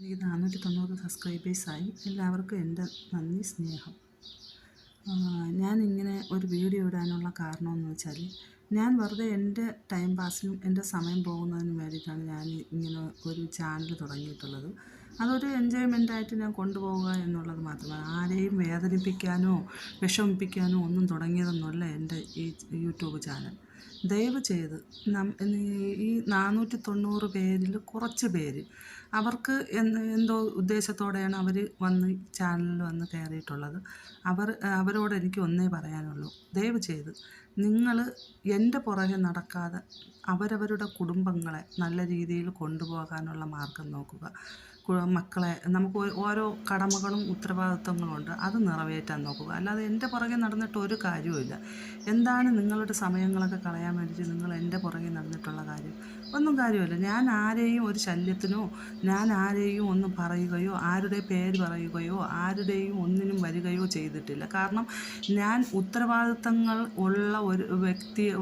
എനിക്ക് നാനൂറ്റി തൊണ്ണൂറ് സബ്സ്ക്രൈബേഴ്സായി എല്ലാവർക്കും എന്റെ നന്ദി സ്നേഹം. ഞാനിങ്ങനെ ഒരു വീഡിയോ ഇടാനുള്ള കാരണമെന്ന് വെച്ചാൽ ഞാൻ വെറുതെ എന്റെ ടൈം പാസിനും എന്റെ സമയം പോകുന്നതിനും വേണ്ടിയിട്ടാണ് ഞാൻ ഇങ്ങനെ ഒരു ചാനൽ തുടങ്ങിയിട്ടുള്ളത്. അതൊരു എൻജോയ്മെന്റായിട്ട് ഞാൻ കൊണ്ടുപോവുക എന്നുള്ളത് മാത്രമാണ്. ആരെയും വേദനിപ്പിക്കാനോ വിഷമിപ്പിക്കാനോ ഒന്നും തുടങ്ങിയതൊന്നുമല്ല എന്റെ ഈ യൂട്യൂബ് ചാനൽ. ദയവ് ചെയ്ത് ഈ- നാനൂറ്റി തൊണ്ണൂറ് പേരിൽ കുറച്ച് പേര് അവർക്ക് എന്തോ ഉദ്ദേശത്തോടെയാണ് അവർ വന്ന് ചാനലിൽ വന്ന് കയറിയിട്ടുള്ളത്. അവർ അവരോട് എനിക്ക് ഒന്നേ പറയാനുള്ളൂ. ദയവ് ചെയ്ത് നിങ്ങൾ എന്റെ പുറകെ നടക്കാതെ അവരവരുടെ കുടുംബങ്ങളെ നല്ല രീതിയിൽ കൊണ്ടുപോകാനുള്ള മാർഗം നോക്കുക. മക്കളെ നമുക്ക് ഓരോ കടമകളും ഉത്തരവാദിത്വങ്ങളും ഉണ്ട് അത് നിറവേറ്റാൻ നോക്കുക. അല്ലാതെ എന്റെ പുറകെ നടന്നിട്ട് ഒരു കാര്യവുമില്ല. എന്താണ് നിങ്ങളുടെ സമയങ്ങളൊക്കെ കളയാൻ വേണ്ടിയിട്ട് നിങ്ങൾ എന്റെ പുറകെ നടന്നിട്ടുള്ള കാര്യം? ഒന്നും കാര്യമില്ല. ഞാൻ ആരെയും ഒരു ശല്യത്തിനോ ഞാൻ ആരെയും ഒന്നും പറയുകയോ ആരുടെ പേര് പറയുകയോ ആരുടെയും ഒന്നിനും വരികയോ ചെയ്തിട്ടില്ല. കാരണം ഞാൻ ഉത്തരവാദിത്തങ്ങൾ ഉള്ള ഒരു വ്യക്തി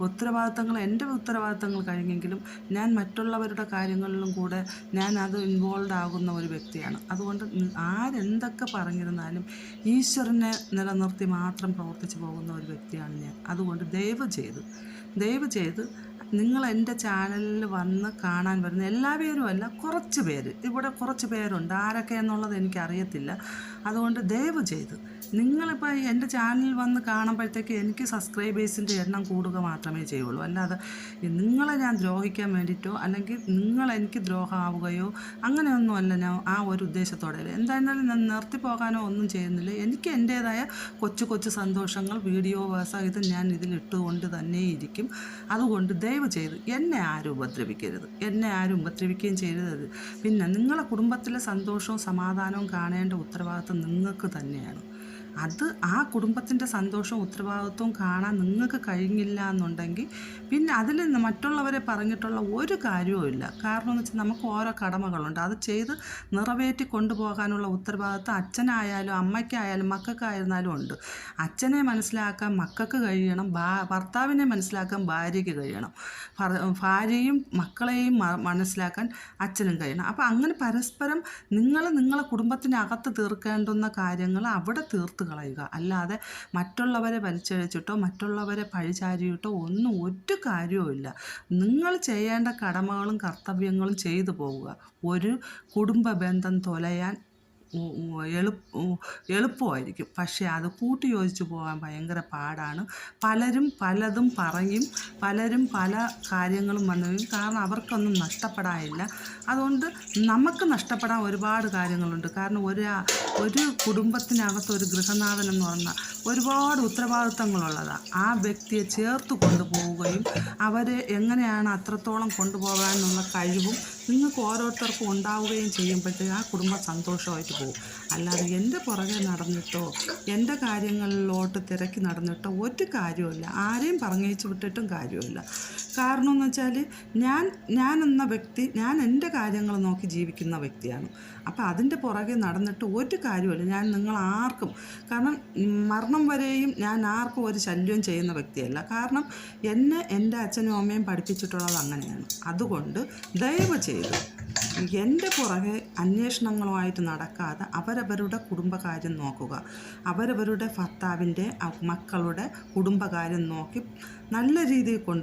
ഉത്തരവാദിത്തങ്ങൾ എന്റെ ഉത്തരവാദിത്തങ്ങൾ കഴിഞ്ഞെങ്കിലും ഞാൻ മറ്റുള്ളവരുടെ കാര്യങ്ങളിലും കൂടെ ഞാൻ അത് ഇൻവോൾവ് ആകുന്ന ഒരു വ്യക്തിയാണ്. അതുകൊണ്ട് ആരെന്തൊക്കെ പറഞ്ഞിരുന്നാലും ഈശ്വരനെ നിലനിർത്തി മാത്രം പ്രവർത്തിച്ചു പോകുന്ന ഒരു വ്യക്തിയാണ് ഞാൻ. അതുകൊണ്ട് ദയവ് ചെയ്ത് ദയവ് ചെയ്ത് നിങ്ങൾ എന്റെ ചാനലിൽ വന്ന് കാണാൻ വരുന്ന എല്ലാ പേരും അല്ല കുറച്ച് പേര്. ഇവിടെ കുറച്ച് പേരുണ്ട്. ആരൊക്കെ എന്നുള്ളത് എനിക്കറിയത്തില്ല. അതുകൊണ്ട് ദയവ് ചെയ്ത് നിങ്ങളിപ്പോൾ എന്റെ ചാനലിൽ വന്ന് കാണുമ്പോഴത്തേക്ക് എനിക്ക് സബ്സ്ക്രൈബേഴ്സിന്റെ എണ്ണം കൂടുക മാത്രമേ ചെയ്യുള്ളൂ. അല്ലാതെ നിങ്ങളെ ഞാൻ ദ്രോഹിക്കാൻ വേണ്ടിയിട്ടോ അല്ലെങ്കിൽ നിങ്ങൾ എനിക്ക് ദ്രോഹമാവുകയോ അങ്ങനെയൊന്നുമല്ല ഞാൻ ആ ഒരു ഉദ്ദേശത്തോടെ. അല്ല. എന്തായിരുന്നാലും ഞാൻ നിർത്തി പോകാനോ ഒന്നും ചെയ്യുന്നില്ല. എനിക്ക് എന്റേതായ കൊച്ചു കൊച്ചു സന്തോഷങ്ങൾ വീഡിയോ സഹിതം ഞാൻ ഇതിലിട്ടുകൊണ്ട് തന്നെ ഇരിക്കും. അതുകൊണ്ട് ദയവ് ചെയ്ത് എന്നെ ആരും ഉപദ്രവിക്കരുത്. എന്നെ ആരും ഉപദ്രവിക്കുകയും ചെയ്യരുത്. പിന്നെ നിങ്ങളുടെ കുടുംബത്തിലെ സന്തോഷവും സമാധാനവും കാണേണ്ട ഉത്തരവാദിത്വം നിങ്ങൾക്ക് തന്നെയാണ്. അത് ആ കുടുംബത്തിന്റെ സന്തോഷവും ഉത്തരവാദിത്വവും കാണാൻ നിങ്ങൾക്ക് കഴിഞ്ഞില്ല എന്നുണ്ടെങ്കിൽ പിന്നെ അതിൽ മറ്റുള്ളവരെ പറഞ്ഞിട്ടുള്ള ഒരു കാര്യവുമില്ല കാരണം എന്ന് വെച്ചാൽ നമുക്ക് ഓരോ കടമകളുണ്ട്. അത് ചെയ്ത് നിറവേറ്റി കൊണ്ടുപോകാനുള്ള ഉത്തരവാദിത്വം അച്ഛനായാലും അമ്മയ്ക്കായാലും മക്കൾക്കായിരുന്നാലും ഉണ്ട്. അച്ഛനെ മനസ്സിലാക്കാൻ മക്കൾക്ക് കഴിയണം. ഭർത്താവിനെ മനസ്സിലാക്കാൻ ഭാര്യയ്ക്ക് കഴിയണം. ഭാര്യയും മക്കളെയും മനസ്സിലാക്കാൻ അച്ഛനും കഴിയണം. അപ്പോൾ അങ്ങനെ പരസ്പരം നിങ്ങൾ നിങ്ങളെ കുടുംബത്തിനകത്ത് തീർക്കേണ്ടുന്ന കാര്യങ്ങൾ അവിടെ തീർത്ത് കളയുക. അല്ലാതെ മറ്റുള്ളവരെ വലിച്ചഴിച്ചിട്ടോ മറ്റുള്ളവരെ പഴിചാരിയിട്ടോ ഒന്നും ഒരു കാര്യവുമില്ല നിങ്ങൾ ചെയ്യേണ്ട കടമകളും കർത്തവ്യങ്ങളും ചെയ്തു പോവുക. ഒരു കുടുംബ ബന്ധം തൊലയാൻ എളുപ്പ എളുപ്പമായിരിക്കും. പക്ഷേ അത് കൂട്ടി യോജിച്ച് പോകാൻ ഭയങ്കര പാടാണ്. പലരും പലതും പറയും. പലരും പല കാര്യങ്ങളും വന്നു. കാരണം അവർക്കൊന്നും നഷ്ടപ്പെടാനില്ല. അതുകൊണ്ട് നമുക്ക് നഷ്ടപ്പെടാൻ ഒരുപാട് കാര്യങ്ങളുണ്ട്. കാരണം ഒരു ഒരു കുടുംബത്തിനകത്ത് ഒരു ഗൃഹനാഥൻ എന്ന് പറഞ്ഞാൽ ഒരുപാട് ഉത്തരവാദിത്തങ്ങളുള്ളതാണ് ആ വ്യക്തിയെ ചേർത്ത് കൊണ്ടുപോവുകയും അവരെ എങ്ങനെയാണ് അത്രത്തോളം കൊണ്ടുപോകാനുള്ള കഴിവും നിങ്ങൾക്ക് ഓരോരുത്തർക്കും ഉണ്ടാവുകയും ചെയ്യുമ്പോഴത്തേ ആ കുടുംബം സന്തോഷമായിട്ട് പോകും. അല്ലാതെ എന്റെ പുറകെ നടന്നിട്ടോ എന്റെ കാര്യങ്ങളിലോട്ട് തിരക്കി നടന്നിട്ടോ ഒരു കാര്യമില്ല ആരെയും പറഞ്ഞേച്ച് വിട്ടിട്ടും കാര്യമില്ല കാരണം എന്ന് വെച്ചാൽ ഞാൻ ഞാൻ എന്ന വ്യക്തി ഞാൻ എന്റെ കാര്യങ്ങൾ നോക്കി ജീവിക്കുന്ന വ്യക്തിയാണ്. അപ്പോൾ അതിന്റെ പുറകെ നടന്നിട്ട് ഒരു കാര്യമില്ല ഞാൻ നിങ്ങൾ ആർക്കും കാരണം മരണം വരെയും ഞാൻ ആർക്കും ഒരു ശല്യവും ചെയ്യുന്ന വ്യക്തിയല്ല. കാരണം എന്നെ എന്റെ അച്ഛനും അമ്മയും പഠിപ്പിച്ചിട്ടുള്ളത് അങ്ങനെയാണ്. അതുകൊണ്ട് ദയവ് ചെയ്ത് എന്റെ പുറകെ അന്വേഷണങ്ങളുമായിട്ട് നടക്കാതെ അവരവരുടെ കുടുംബകാര്യം നോക്കുക. അവരവരുടെ ഭർത്താവിന്റെ മക്കളുടെ കുടുംബകാര്യം നോക്കി നല്ല രീതിയിൽ കൊണ്ടു